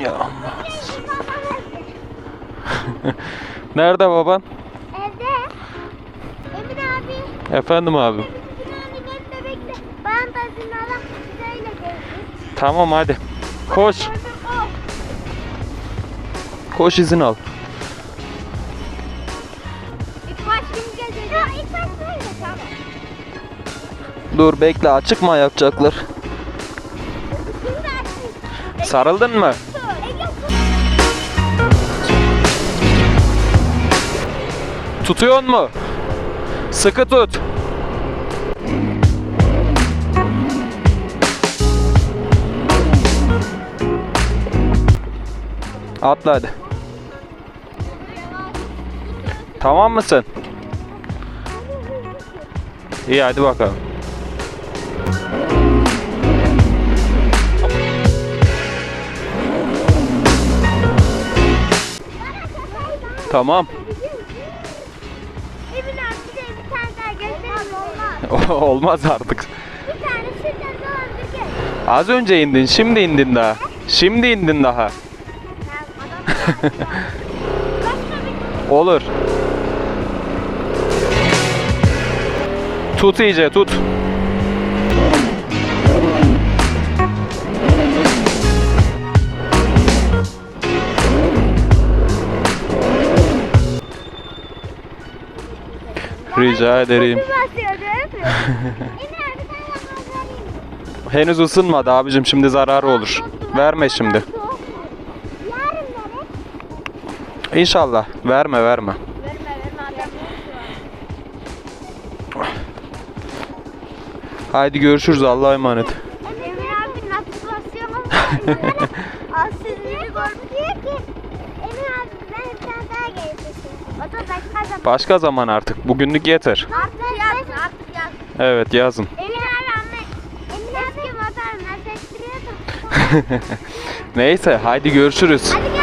Ya. Nerede baban? Evde. Emin abi. Efendim abi. Tamam hadi. Koş. Koş izin al. Dur bekle açık mı yapacaklar? Sarıldın mı? Tutuyor mu? Sıkı tut. Atla hadi. Tamam mısın? İyi hadi bakalım. Tamam. Olmaz. Artık. Bir tane. Az önce indin, şimdi indin daha. Şimdi indin daha. Olur. Tut iyice tut. Yapmaz vereyim. Henüz ısınmadı abicim şimdi zararı olur. Verme şimdi. İnşallah. Verme verme. Verme verme adam. Haydi görüşürüz Allah'a emanet. Emin abi nasıl basıyor diyor ki Emin abi ben bir tane daha. Başka zaman. Artık. Bugünlük yeter. Artık yaz, artık yaz. Evet yazın. Neyse haydi görüşürüz. Hadi